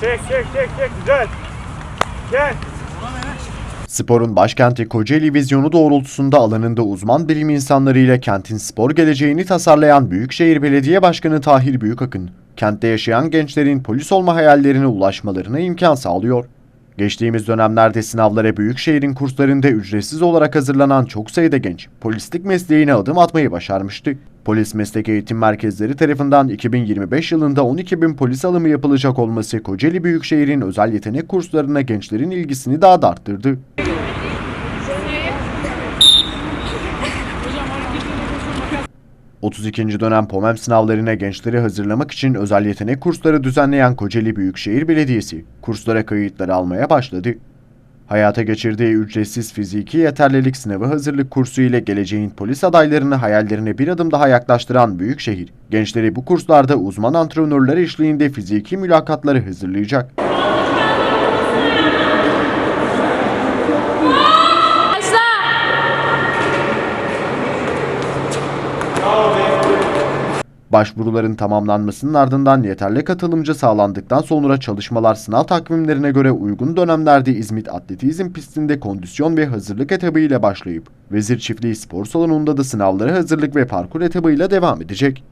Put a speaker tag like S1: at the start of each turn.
S1: Çek çek çek çek güzel. Gel.
S2: Sporun başkenti Kocaeli vizyonu doğrultusunda alanında uzman bilim insanları ile kentin spor geleceğini tasarlayan Büyükşehir Belediye Başkanı Tahir Büyükakın, kentte yaşayan gençlerin polis olma hayallerine ulaşmalarına imkan sağlıyor. Geçtiğimiz dönemlerde sınavlara Büyükşehir'in kurslarında ücretsiz olarak hazırlanan çok sayıda genç, polislik mesleğine adım atmayı başarmıştı. Polis Meslek Eğitim Merkezleri tarafından 2025 yılında 12 bin polis alımı yapılacak olması Kocaeli Büyükşehir'in özel yetenek kurslarına gençlerin ilgisini daha da arttırdı. 32. dönem POMEM sınavlarına gençleri hazırlamak için özel yetenek kursları düzenleyen Kocaeli Büyükşehir Belediyesi kurslara kayıtları almaya başladı. Hayata geçirdiği ücretsiz fiziki yeterlilik sınavı hazırlık kursu ile geleceğin polis adaylarını hayallerine bir adım daha yaklaştıran Büyükşehir, gençleri bu kurslarda uzman antrenörler eşliğinde fiziki mülakatları hazırlayacak. Başvuruların tamamlanmasının ardından yeterli katılımcı sağlandıktan sonra çalışmalar sınav takvimlerine göre uygun dönemlerde İzmit Atletizm pistinde kondisyon ve hazırlık etabı ile başlayıp Vezir Çiftliği Spor Salonu'nda da sınavlara hazırlık ve parkur etabıyla devam edecek.